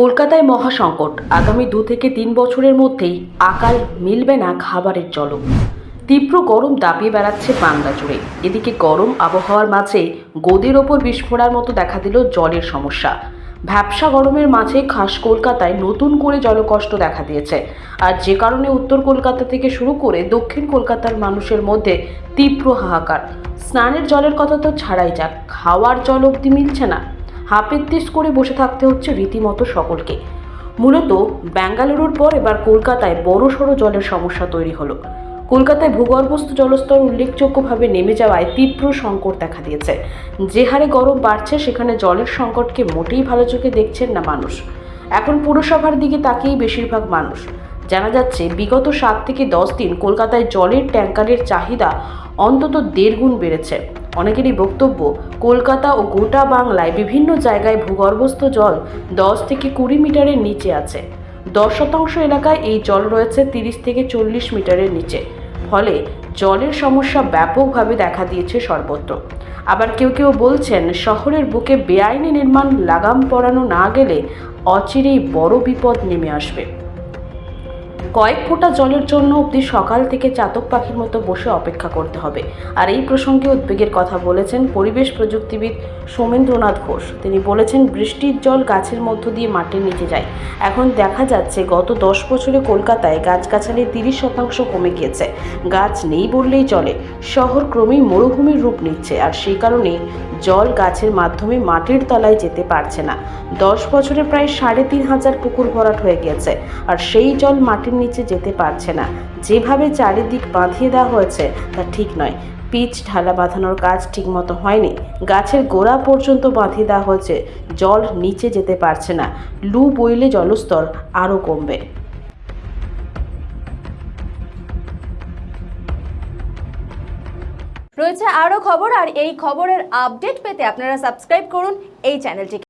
কলকাতায় মহাসংকট। আগামী দু থেকে তিন বছরের মধ্যেই আকাল মিলবে না খাবারের জল তীব্র গরম দাপিয়ে বেড়াচ্ছে বাংলা জুড়ে। এদিকে গরম আবহাওয়ার মাঝে গদির ওপর বিস্ফোরার মতো দেখা দিল জলের সমস্যা। ভ্যাবসা গরমের মাঝে খাস কলকাতায় নতুন করে জলকষ্ট দেখা দিয়েছে। আর যে কারণে উত্তর কলকাতা থেকে শুরু করে দক্ষিণ কলকাতার মানুষের মধ্যে তীব্র হাহাকার। স্নানের জলের কথা তো ছাড়াই যাক, খাওয়ার জল অবধি মিলছে না। হাপেত্তিস করে বসে থাকতে হচ্ছে রীতিমতো সকলকে। মূলত বেঙ্গালুরুর পর এবার কলকাতায় বড়সড় জলের সমস্যা তৈরি হলো। কলকাতায় ভূগর্ভস্থ জলস্তর উল্লেখযোগ্যভাবে নেমে যাওয়ায় তীব্র সংকট দেখা দিয়েছে। যে হারে গরম বাড়ছে, সেখানে জলের সংকটকে মোটেই ভালো চোখে দেখছেন না মানুষ। এখন পুরসভার দিকে তাকিয়েই বেশিরভাগ মানুষ। জানা যাচ্ছে, বিগত সাত থেকে দশ দিন কলকাতায় জলের ট্যাঙ্কারের চাহিদা অন্তত দেড় গুণ বেড়েছে। অনেকেরই বক্তব্য, কলকাতা ও গোটা বাংলায় বিভিন্ন জায়গায় ভূগর্ভস্থ জল দশ থেকে কুড়ি মিটারের নিচে আছে। দশ শতাংশ এলাকায় এই জল রয়েছে তিরিশ থেকে চল্লিশ মিটারের নিচে। ফলে জলের সমস্যা ব্যাপকভাবে দেখা দিয়েছে সর্বত্র। আবার কেউ কেউ বলছেন, শহরের বুকে বেআইনি নির্মাণ, লাগাম পড়ানো না গেলে অচিরেই বড় বিপদ নেমে আসবে। কয়েক ফোঁটা জলের জন্য অবধি সকাল থেকে চাতক পাখির মতো বসে অপেক্ষা করতে হবে। আর এই প্রসঙ্গে উদ্বেগের কথা বলেছেন পরিবেশ প্রযুক্তিবিদ সোমেন্দ্রনাথ ঘোষ। তিনি বলেছেন, বৃষ্টির জল গাছের মধ্য দিয়ে মাটির নিচে যায়। এখন দেখা যাচ্ছে, গত দশ বছরে কলকাতায় গাছগাছালি তিরিশ শতাংশ কমে গিয়েছে। গাছ নেই বললেই চলে। শহর ক্রমেই মরুভূমির রূপ নিচ্ছে আর সেই কারণেই জল গাছের মাধ্যমে মাটির তলায় যেতে পারছে না। দশ বছরে প্রায় সাড়ে তিন হাজার পুকুর ভরাট হয়ে গিয়েছে। আর সেই জল মাটির নিচে যেতে পারছে না। যেভাবে চারিদিক বাঁধিয়ে দেওয়া হয়েছে, তা ঠিক নয়। পিচ ঢালা বাঁধানোর কাজ ঠিকমতো হয়নি। গাছের গোড়া পর্যন্ত বাঁধিয়ে দেওয়া হয়েছে। জল নিচে যেতে পারছে না। লু বইলে জলস্তর আরও কমবে। রয়েছে আরও খবর, আর এই খবরের আপডেট পেতে আপনারা সাবস্ক্রাইব করুন এই চ্যানেলটিকে।